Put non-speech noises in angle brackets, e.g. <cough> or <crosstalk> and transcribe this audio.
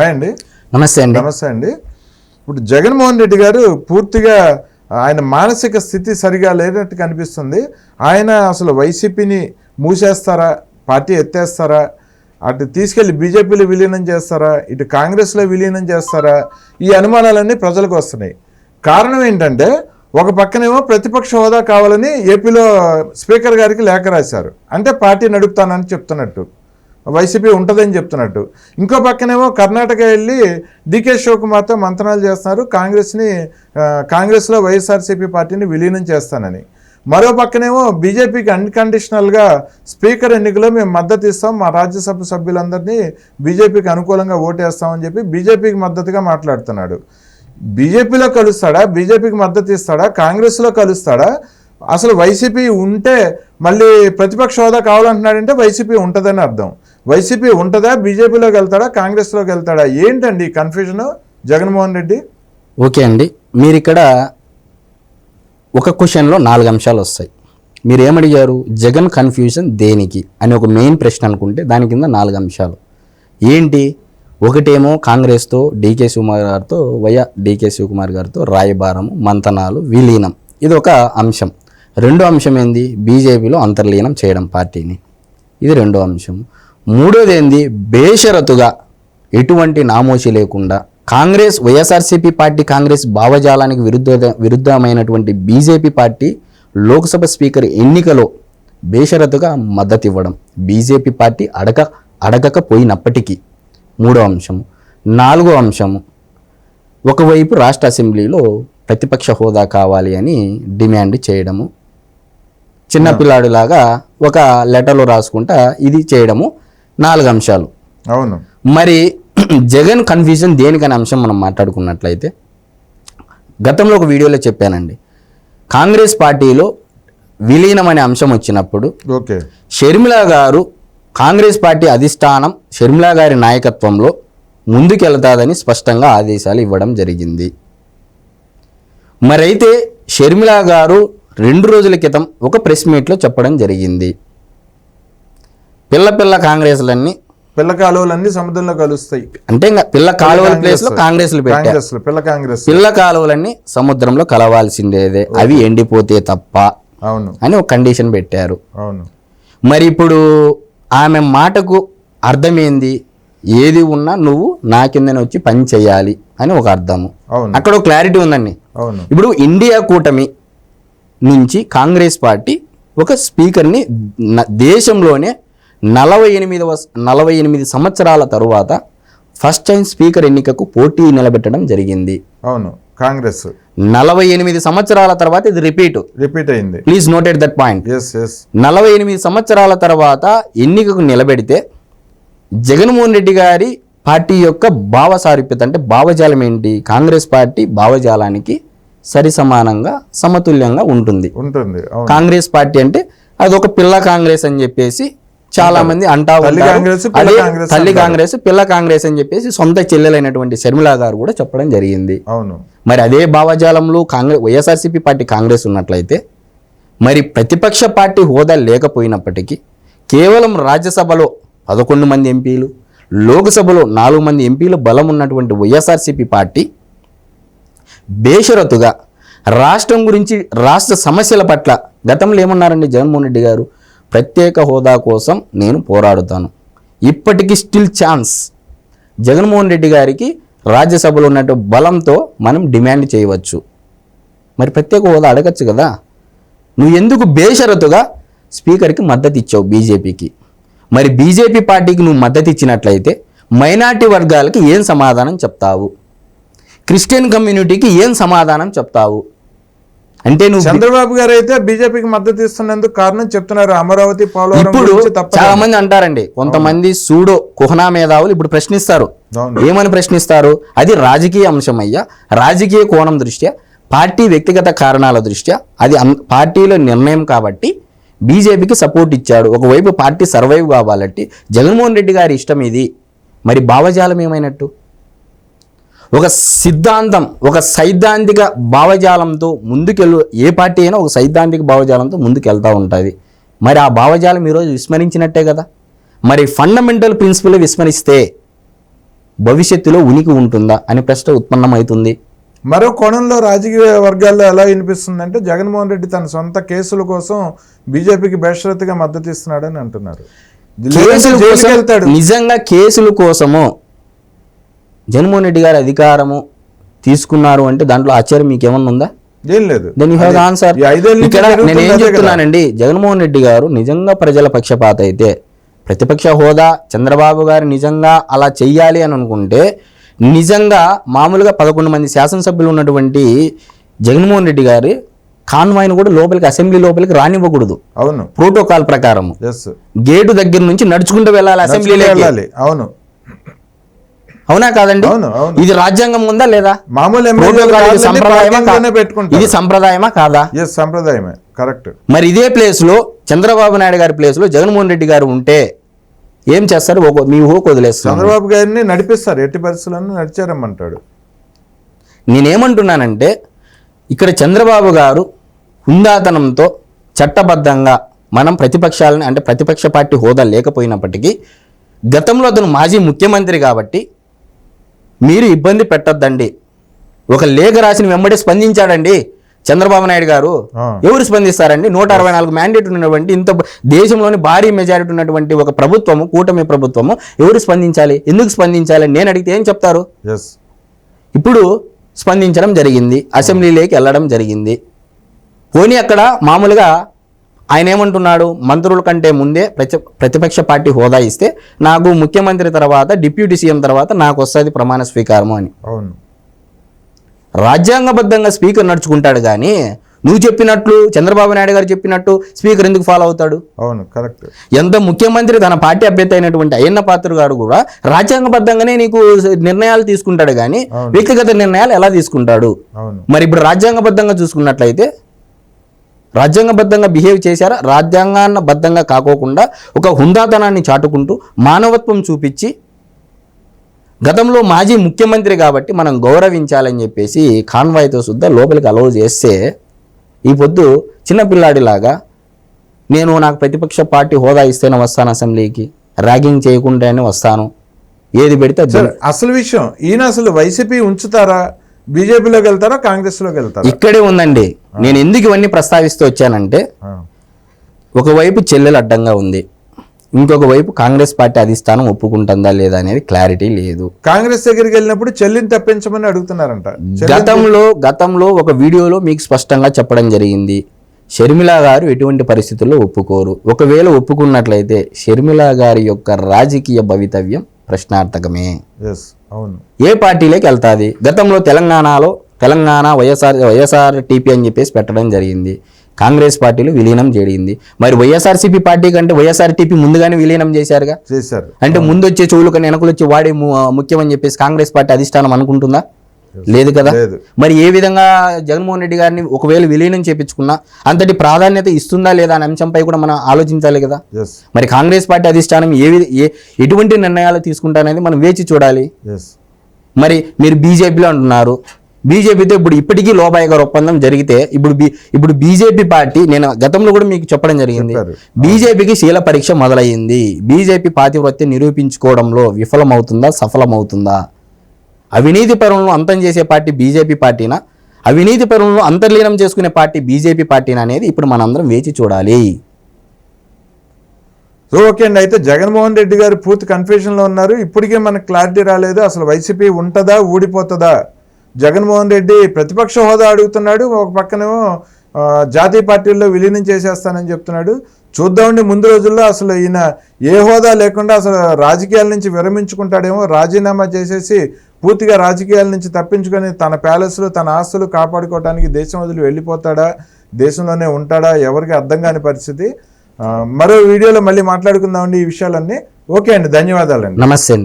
Hi అండి. నమస్తే అండి. నమస్తే అండి. ఇప్పుడు జగన్మోహన్ రెడ్డి గారు పూర్తిగా ఆయన మానసిక స్థితి సరిగా లేనట్టు కనిపిస్తుంది. ఆయన అసలు వైసీపీని మూసేస్తారా? పార్టీ ఎత్తేస్తారా? అటు తీసుకెళ్ళి బీజేపీలో విలీనం చేస్తారా? ఇటు కాంగ్రెస్లో విలీనం చేస్తారా? ఈ అనుమానాలన్నీ ప్రజలకు వస్తున్నాయి. కారణం ఏంటంటే ఒక పక్కనేమో ప్రతిపక్ష హోదా కావాలని ఏపీలో స్పీకర్ గారికి లేఖ రాశారు. అంటే పార్టీ నడుపుతానని చెప్తున్నట్టు. వైసీపీ ఉంటుందని చెప్తున్నట్టు. ఇంకో పక్కనేమో కర్ణాటక వెళ్ళి డికే శివకుమార్తో మంతనాలు చేస్తున్నారు. కాంగ్రెస్ని కాంగ్రెస్లో వైఎస్ఆర్సీపీ పార్టీని విలీనం చేస్తానని. మరో పక్కనేమో బీజేపీకి అన్కండిషనల్గా స్పీకర్ ఎన్నికలో మేము మద్దతు ఇస్తాం. మా రాజ్యసభ సభ్యులందరినీ బీజేపీకి అనుకూలంగా ఓటేస్తామని చెప్పి బీజేపీకి మద్దతుగా మాట్లాడుతున్నాడు. బీజేపీలో కలుస్తాడా? బీజేపీకి మద్దతు ఇస్తాడా? కాంగ్రెస్లో కలుస్తాడా? అసలు వైసీపీ ఉంటే మళ్ళీ ప్రతిపక్ష హోదా కావాలంటున్నాడంటే వైసీపీ ఉంటుందని అర్థం. వైసీపీ ఉంటుందా? బీజేపీలోకి వెళ్తాడా? కాంగ్రెస్లోకి వెళ్తాడా? ఏంటండి కన్ఫ్యూజన్ జగన్మోహన్ రెడ్డి? ఓకే అండి. మీరు ఇక్కడ ఒక క్వశ్చన్లో నాలుగు అంశాలు వస్తాయి. మీరు ఏమడిగారు జగన్ కన్ఫ్యూజన్ దేనికి? అని ఒక మెయిన్ ప్రశ్న అనుకుంటే దాని కింద నాలుగు అంశాలు. ఏంటి? ఒకటేమో కాంగ్రెస్తో డీకే శివకుమార్ గారితో వయ డీకే శివకుమార్ గారితో రాయబారము మంతనాలు విలీనం. ఇది ఒక అంశం. రెండో అంశం ఏంది? బీజేపీలో అంతర్లీనం చేయడం పార్టీని. ఇది రెండో అంశం మూడోది ఏంది బేషరతుగా ఎటువంటి నామోషి లేకుండా కాంగ్రెస్ వైఎస్ఆర్సీపీ పార్టీ కాంగ్రెస్ భావజాలానికి విరుద్ధ విరుద్ధమైనటువంటి బీజేపీ పార్టీ లోక్సభ స్పీకర్ ఎన్నికలో బేషరతుగా మద్దతు ఇవ్వడం బీజేపీ పార్టీ అడగ అడగకపోయినప్పటికీ మూడో అంశం నాలుగో అంశము. ఒకవైపు రాష్ట్ర అసెంబ్లీలో ప్రతిపక్ష హోదా కావాలి అని డిమాండ్ చేయడము. చిన్నపిల్లాడిలాగా ఒక లెటర్లో రాసుకుంటా ఇది చేయడము. నాలుగు అంశాలు. అవును. మరి <clears throat> జగన్ కన్ఫ్యూజన్ దేనికనే అంశం మనం మాట్లాడుకున్నట్లయితే గతంలో ఒక వీడియోలో చెప్పానండి. కాంగ్రెస్ పార్టీలో విలీనం అనే అంశం వచ్చినప్పుడు ఓకే. షర్మిల గారు కాంగ్రెస్ పార్టీ అధిష్టానం షర్మిల గారి నాయకత్వంలో ముందుకెళ్తాదని స్పష్టంగా ఆదేశాలు ఇవ్వడం జరిగింది. మరైతే షర్మిల గారు రెండు రోజుల క్రితం ఒక ప్రెస్ మీట్లో చెప్పడం జరిగింది. పిల్ల పిల్ల కాంగ్రెస్లన్నీ పిల్ల కాలువలన్నీ సముద్రంలో కలుస్తాయి. అంటే ఇంకా పిల్ల కాలువల ప్లేస్లో కాంగ్రెస్లు పెట్టారు కాంగ్రెస్ పిల్ల కాంగ్రెస్ పిల్ల కాలువలన్నీ సముద్రంలో కలవాల్సిందేదే. అవి ఎండిపోతే తప్ప. అవును. అని ఒక కండిషన్ పెట్టారు. అవును. మరి ఇప్పుడు ఆమె మాటకు అర్థమైంది? ఏది ఉన్నా నువ్వు నా కిందనే వచ్చి పని చేయాలి అని ఒక అర్థము. అవును. అక్కడ ఒక క్లారిటీ ఉందండి. అవును. ఇప్పుడు ఇండియా కూటమి నుంచి కాంగ్రెస్ పార్టీ ఒక స్పీకర్ని న- దేశంలోనే నలభై ఎనిమిదవ నలభై ఎనిమిది సంవత్సరాల తరువాత ఫస్ట్ టైం స్పీకర్ ఎన్నికకు పోటీ నిలబెట్టడం జరిగింది. అవును కాంగ్రెస్. నలభై ఎనిమిది సంవత్సరాల తర్వాత ఇది రిపీట్. రిపీట్ అయింది. ప్లీజ్ నోటెడ్ దట్ పాయింట్ నలభై ఎనిమిది సంవత్సరాల తర్వాత ఎన్నికకు నిలబెడితే జగన్మోహన్ రెడ్డి గారి పార్టీ యొక్క భావ సారూప్యత అంటే భావజాలం ఏంటి? కాంగ్రెస్ పార్టీ భావజాలానికి సరి సమానంగా సమతుల్యంగా ఉంటుంది. ఉంటుంది కాంగ్రెస్ పార్టీ అంటే అదొక పిల్ల కాంగ్రెస్ అని చెప్పేసి చాలా మంది అంటా తల్లి. కాంగ్రెస్, పిల్ల అదే కాంగ్రెస్ తల్లి అంటారు. కాంగ్రెస్ పిల్ల కాంగ్రెస్ అని చెప్పేసి సొంత చెల్లెలైనటువంటి శర్మిల గారు కూడా చెప్పడం జరిగింది అవును మరి అదే భావజాలంలో కాంగ్రెస్ వైఎస్ఆర్సీపీ పార్టీ కాంగ్రెస్ ఉన్నట్లయితే మరి ప్రతిపక్ష పార్టీ హోదా లేకపోయినప్పటికీ కేవలం రాజ్యసభలో పదకొండు మంది ఎంపీలు లోక్సభలో నాలుగు మంది ఎంపీలు బలం ఉన్నటువంటి వైఎస్ఆర్సీపీ పార్టీ బేషరతుగా రాష్ట్రం గురించి రాష్ట్ర సమస్యల పట్ల గతంలో ఏమన్నారండి జగన్మోహన్ రెడ్డి గారు ప్రత్యేక హోదా కోసం నేను పోరాడుతాను. ఇప్పటికీ స్టిల్ ఛాన్స్. జగన్మోహన్ రెడ్డి గారికి రాజ్యసభలో ఉన్నట్టు బలంతో మనం డిమాండ్ చేయవచ్చు. మరి ప్రత్యేక హోదా అడగచ్చు కదా? నువ్వు ఎందుకు బేషరతుగా స్పీకర్కి మద్దతు ఇచ్చావు బీజేపీకి? మరి బీజేపీ పార్టీకి నువ్వు మద్దతు ఇచ్చినట్లయితే మైనార్టీ వర్గాలకి ఏం సమాధానం చెప్తావు? క్రిస్టియన్ కమ్యూనిటీకి ఏం సమాధానం చెప్తావు? అంటే నువ్వు చంద్రబాబు గారు అయితే బీజేపీకి మద్దతు ఇస్తున్నందుకు కారణం చెప్తున్నారు. అమరావతి పోలవరం ఇప్పుడు చాలా మంది అంటారండి కొంతమంది సూడో కుహనా మేధావులు ఇప్పుడు ప్రశ్నిస్తారు. ఏమని ప్రశ్నిస్తారు? అది రాజకీయ అంశం అయ్యా. రాజకీయ కోణం దృష్ట్యా పార్టీ వ్యక్తిగత కారణాల దృష్ట్యా అది పార్టీలో నిర్ణయం కాబట్టి బీజేపీకి సపోర్ట్ ఇచ్చాడు. ఒకవైపు పార్టీ సర్వైవ్ కావాలంటే జగన్మోహన్ రెడ్డి గారి ఇష్టం ఇది. మరి భావజాలం ఏమైనట్టు? ఒక సిద్ధాంతం ఒక సైద్ధాంతిక భావజాలంతో ముందుకెళ్ళు ఏ పార్టీ అయినా ఒక సైద్ధాంతిక భావజాలంతో ముందుకెళ్తూ ఉంటుంది. మరి ఆ భావజాలం ఈరోజు విస్మరించినట్టే కదా? మరి ఫండమెంటల్ ప్రిన్సిపల్ విస్మరిస్తే భవిష్యత్తులో ఉనికి ఉంటుందా అని ప్రశ్న ఉత్పన్నమవుతుంది. మరో కోణంలో రాజకీయ వర్గాల్లో ఎలా వినిపిస్తుందంటే జగన్మోహన్ రెడ్డి తన సొంత కేసుల కోసం బీజేపీకి బేషరతుగా మద్దతు ఇస్తున్నాడని అంటున్నారు. నిజంగా కేసుల కోసము జగన్మోహన్ రెడ్డి గారి అధికారము తీసుకున్నారు అంటే దాంట్లో ఆశ్చర్యం మీకు ఏమన్నా ఉందా? ఏం లేదు. దెన్ యూ హ్యావ్ ఆన్సర్ ఇక్కడ నేను ఏం. చెప్తున్నానండి జగన్మోహన్ రెడ్డి గారు నిజంగా ప్రజల పక్షపాత అయితే ప్రతిపక్ష హోదా చంద్రబాబు గారు నిజంగా అలా చెయ్యాలి అని అనుకుంటే నిజంగా మామూలుగా పదకొండు మంది శాసనసభ్యులు ఉన్నటువంటి జగన్మోహన్ రెడ్డి గారి కాన్వాయ్ను కూడా లోపలికి అసెంబ్లీ లోపలికి రానివ్వకూడదు. అవును. ప్రోటోకాల్ ప్రకారం గేటు దగ్గర నుంచి నడుచుకుంటూ వెళ్ళాలి వెళ్ళాలి. అవును. అవునా కాదండి? ఇది రాజ్యాంగం ఉందా లేదా? మామూలు ఇది సంప్రదాయమా ఇది కాదా? సంప్రదాయమే. కరెక్ట్ మరి ఇదే ప్లేస్లో చంద్రబాబు నాయుడు గారి ప్లేస్లో జగన్మోహన్ రెడ్డి గారు ఉంటే ఏం చేస్తారు? మీ ఊహకు వదిలేస్తారు చంద్రబాబు గారిని నడిపిస్తారు. ఎట్టి పరిస్థితులను నడిచారమ్మంటాడు. నేనేమంటున్నానంటే ఇక్కడ చంద్రబాబు గారు హుందాతనంతో చట్టబద్ధంగా మనం ప్రతిపక్షాలని అంటే ప్రతిపక్ష పార్టీ హోదా లేకపోయినప్పటికీ గతంలో అతను మాజీ ముఖ్యమంత్రి కాబట్టి మీరు ఇబ్బంది పెట్టొద్దండి. ఒక లేఖ రాసిన వెంబడి స్పందించాడండి చంద్రబాబు నాయుడు గారు. ఎవరు స్పందిస్తారండి? నూట అరవై నాలుగు మ్యాండేట్ ఉన్నటువంటి ఇంత దేశంలోని భారీ మెజారిటీ ఉన్నటువంటి ఒక ప్రభుత్వము కూటమి ప్రభుత్వము ఎవరు స్పందించాలి? ఎందుకు స్పందించాలి? నేను అడిగితే ఏం చెప్తారు? ఇప్పుడు స్పందించడం జరిగింది. అసెంబ్లీలోకి వెళ్ళడం జరిగింది. పోనీ అక్కడ మామూలుగా ఆయన ఏమంటున్నాడు? మంత్రుల కంటే ముందే ప్రతి ప్రతిపక్ష పార్టీ హోదా ఇస్తే నాకు ముఖ్యమంత్రి తర్వాత డిప్యూటీ సీఎం తర్వాత నాకు వస్తుంది ప్రమాణ స్వీకారము అని. అవును. రాజ్యాంగబద్ధంగా స్పీకర్ నడుచుకుంటాడు కానీ నువ్వు చెప్పినట్లు చంద్రబాబు నాయుడు గారు చెప్పినట్టు స్పీకర్ ఎందుకు ఫాలో అవుతాడు? అవును కరెక్ట్. ఎంత ముఖ్యమంత్రి తన పార్టీ అభ్యర్థి అయినటువంటి అయ్యన్న పాత్ర గారు కూడా రాజ్యాంగబద్ధంగానే నీకు నిర్ణయాలు తీసుకుంటాడు కానీ. వ్యక్తిగత నిర్ణయాలు ఎలా తీసుకుంటాడు? మరి ఇప్పుడు రాజ్యాంగబద్ధంగా చూసుకున్నట్లయితే రాజ్యాంగబద్ధంగా బిహేవ్ చేశారా? రాజ్యాంగాన్న బద్ధంగా కాకోకుండా ఒక హుందాతనాన్ని చాటుకుంటూ మానవత్వం చూపించి గతంలో మాజీ ముఖ్యమంత్రి కాబట్టి మనం గౌరవించాలని చెప్పేసి కాన్వాయ్తో సుద్ధా లోపలికి అలౌ చేస్తే ఈ పొద్దు చిన్నపిల్లాడిలాగా నేను నాకు ప్రతిపక్ష పార్టీ హోదా ఇస్తేనే వస్తాను అసెంబ్లీకి. ర్యాగింగ్ చేయకుండానే వస్తాను. ఏది పెడితే అసలు విషయం ఈయన అసలు వైసీపీ ఉంచుతారా? బీజేపీలోకి వెళ్తారా? కాంగ్రెస్లోకి వెళ్తారా? ఇక్కడే ఉందండి. నేను ఎందుకు ఇవన్నీ ప్రస్తావిస్తూ వచ్చానంటే. ఒకవైపు చెల్లెలు అడ్డంగా ఉంది ఇంకొక వైపు కాంగ్రెస్ పార్టీ అధిష్టానం ఒప్పుకుంటుందా లేదా అనేది క్లారిటీ లేదు. కాంగ్రెస్ దగ్గరికి వెళ్ళినప్పుడు చెల్లిని తప్పించమని అడుగుతున్నారంట. గతంలో గతంలో ఒక వీడియోలో మీకు స్పష్టంగా చెప్పడం జరిగింది షర్మిల గారు ఎటువంటి పరిస్థితుల్లో ఒప్పుకోరు. ఒకవేళ ఒప్పుకున్నట్లయితే షర్మిల గారి యొక్క రాజకీయ భవితవ్యం ప్రశ్నార్థకమే. Yes, అవును. ఏ పార్టీలోకి వెళ్తాది? గతంలో తెలంగాణలో తెలంగాణ వైఎస్ఆర్ వైఎస్ఆర్ టీపీ అని చెప్పేసి పెట్టడం జరిగింది. కాంగ్రెస్ పార్టీలు విలీనం జరిగింది మరి వైఎస్ఆర్సీపీ పార్టీ కంటే వైఎస్ఆర్టీపీ ముందుగానే విలీనం చేశారుగా? చేశారు. అంటే ముందు వచ్చే చెవులు కన్నా వెనకలు వచ్చి వాడే ముఖ్యం అని చెప్పేసి కాంగ్రెస్ పార్టీ అధిష్టానం అనుకుంటుందా? లేదు. కదా? మరి ఏ విధంగా జగన్మోహన్ రెడ్డి గారిని ఒకవేళ విలీనం చేపించుకున్నా అంతటి ప్రాధాన్యత ఇస్తుందా లేదా అనే అంశంపై కూడా మనం ఆలోచించాలి కదా? మరి కాంగ్రెస్ పార్టీ అధిష్టానం ఏ ఎటువంటి నిర్ణయాలు తీసుకుంటారనేది మనం వేచి చూడాలి. మరి మీరు బీజేపీలో అంటున్నారు. బీజేపీతో ఇప్పుడు ఇప్పటికీ లోపాయి గారు ఒప్పందం జరిగితే ఇప్పుడు ఇప్పుడు బీజేపీ పార్టీ నేను గతంలో కూడా మీకు చెప్పడం జరిగింది. బీజేపీకి శీల పరీక్ష మొదలయ్యింది. బీజేపీ పాతివృత్యం నిరూపించుకోవడంలో విఫలమవుతుందా సఫలమవుతుందా? అవినీతి పరులను అంతం చేసే పార్టీ బీజేపీ పార్టీనా? అవినీతి పరులను అంతర్లీనం చేసుకునే పార్టీ బీజేపీ పార్టీనా అనేది ఇప్పుడు మనందరం వేచి చూడాలి. సో ఓకే అండి. అయితే జగన్మోహన్ రెడ్డి గారు పూర్తి కన్ఫ్యూజన్లో ఉన్నారు. ఇప్పటికే మనకు క్లారిటీ రాలేదు. అసలు వైసీపీ ఉంటుందా ఊడిపోతుందా? జగన్మోహన్ రెడ్డి ప్రతిపక్ష హోదా అడుగుతున్నాడు ఒక పక్కనేమో జాతీయ పార్టీల్లో విలీనం చేసేస్తానని చెప్తున్నాడు. చూద్దామండి ముందు రోజుల్లో అసలు ఈయన ఏ హోదా లేకుండా అసలు రాజకీయాల నుంచి విరమించుకుంటాడేమో రాజీనామా చేసేసి పూర్తిగా రాజకీయాల నుంచి తప్పించుకొని తన ప్యాలెస్లు తన ఆస్తులు కాపాడుకోవడానికి దేశం వదిలి వెళ్ళిపోతాడా దేశంలోనే ఉంటాడా ఎవరికి అర్థం కాని పరిస్థితి. మరో వీడియోలో మళ్ళీ మాట్లాడుకుందామండి ఈ విషయాలన్నీ. ఓకే అండి ధన్యవాదాలండి. నమస్తే అండి.